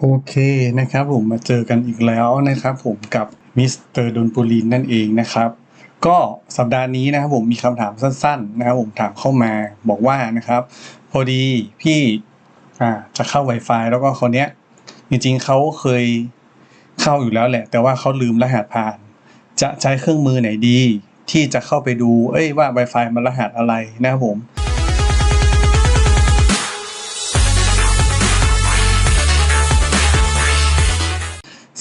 โอเคนะครับผมมาเจอกันอีกแล้วนะครับผมกับมิสเตอร์ดนปูลินนั่นเองนะครับ ก็สัปดาห์นี้นะครับผมมีคำถามสั้นๆนะครับผมถามเข้ามาบอกว่านะครับ พอดีพี่จะเข้า Wi-Fi แล้วก็คนเนี้ย จริงๆเขาเคยเข้าอยู่แล้วแหละ แต่ว่าเขาลืมรหัสผ่าน จะใช้เครื่องมือไหนดี ที่จะเข้าไปดู เอ้ยว่า Wi-Fi มันรหัสอะไรนะครับผม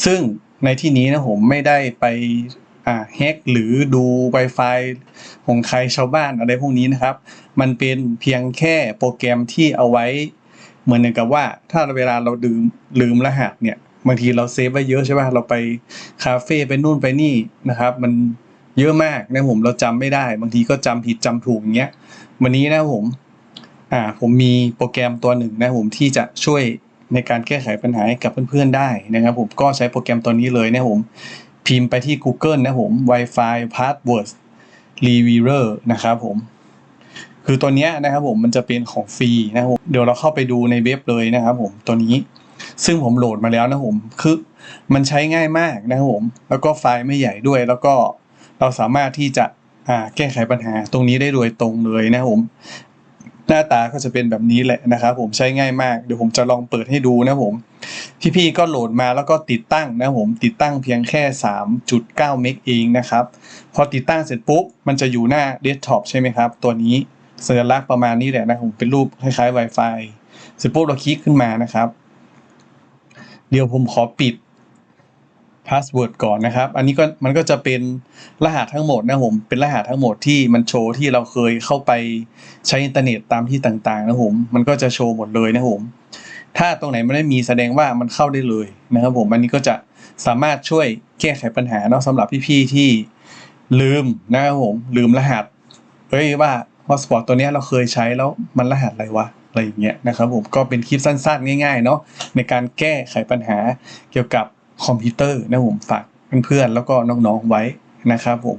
ซึ่งในที่นี้นะผมไม่ได้ไปอ่าแฮกหรือดู Wi-Fi ของใครชาวบ้านอะไรพวกนี้นะครับ มันเป็นเพียงแค่โปรแกรมที่เอาไว้ เหมือนกับว่าถ้าเวลาเราลืมลืมรหัสเนี่ยบางทีเราเซฟไว้เยอะใช่ป่ะเราไปคาเฟ่ไปนู่นไปนี่นะครับ มันเยอะมากนะผมเราจำไม่ได้ บางทีก็จำผิดจำถูกอย่างเงี้ยวันนี้นะผมอ่าผมมีโปรแกรมตัวหนึ่งนะผมที่จะช่วย ในการแก้ไขปัญหาให้กับเพื่อนๆได้นะครับผมก็ใช้โปรแกรมตัวนี้เลยนะผมพิมพ์ไปที่ Google นะผม Wi-Fi Password Revealer นะครับผม คือตัวนี้นะครับผมมันจะเป็นของฟรีนะครับผมเดี๋ยวเราเข้าไปดูในเว็บเลยนะครับผมตัวนี้ ซึ่งผมโหลดมาแล้วนะผมคือมันใช้ง่ายมากนะครับผม แล้วก็ไฟล์ไม่ใหญ่ด้วย แล้วก็เราสามารถที่จะแก้ไขปัญหาตรงนี้ได้โดยตรงเลยนะครับผม หน้าตาก็จะเป็นแบบนี้แหละนะครับผมใช้ง่ายมากเดี๋ยวผมจะลองเปิดให้ดูนะผมพี่ๆก็โหลดมาแล้วก็ติดตั้งนะผมติดตั้งเพียงแค่ 3.9 เมกเองนะครับพอติดตั้งเสร็จปุ๊บมันจะอยู่หน้าเดสก์ท็อปใช่ไหมครับ ตัวนี้สัญลักษณ์ประมาณนี้แหละนะผมเป็นรูปคล้ายๆ Wi-Fi เสร็จปุ๊บเราคลิกขึ้นมานะครับ เดี๋ยวผมขอปิดาสเวิร์ดก่อนนะครับ อันนี้ก็มันก็จะเป็นรหัสทั้งหมดนะผม เป็นรหัสทั้งหมดที่มันโชว์ที่เราเคยเข้าไปใช้อินเทอร์เน็ตตามที่ต่างๆนะผม มันก็จะโชว์หมดเลยนะผม ถ้าตรงไหนไม่ได้มีแสดงว่ามันเข้าได้เลยนะครับผม อันนี้ก็จะสามารถช่วยแก้ไขปัญหาเนาะสำหรับพี่ๆที่ลืมนะครับผม ลืมรหัส เฮ้ยว่า hotspot ตัวนี้เราเคยใช้แล้วมันรหัสอะไรวะอะไรอย่างเงี้ยนะครับผมก็เป็นคลิปสั้นๆ ง่ายๆเนาะในการแก้ไขปัญหาเกี่ยวกับ คอมพิวเตอร์นะผมฝากเพื่อนๆแล้วก็น้องๆไว้นะครับผม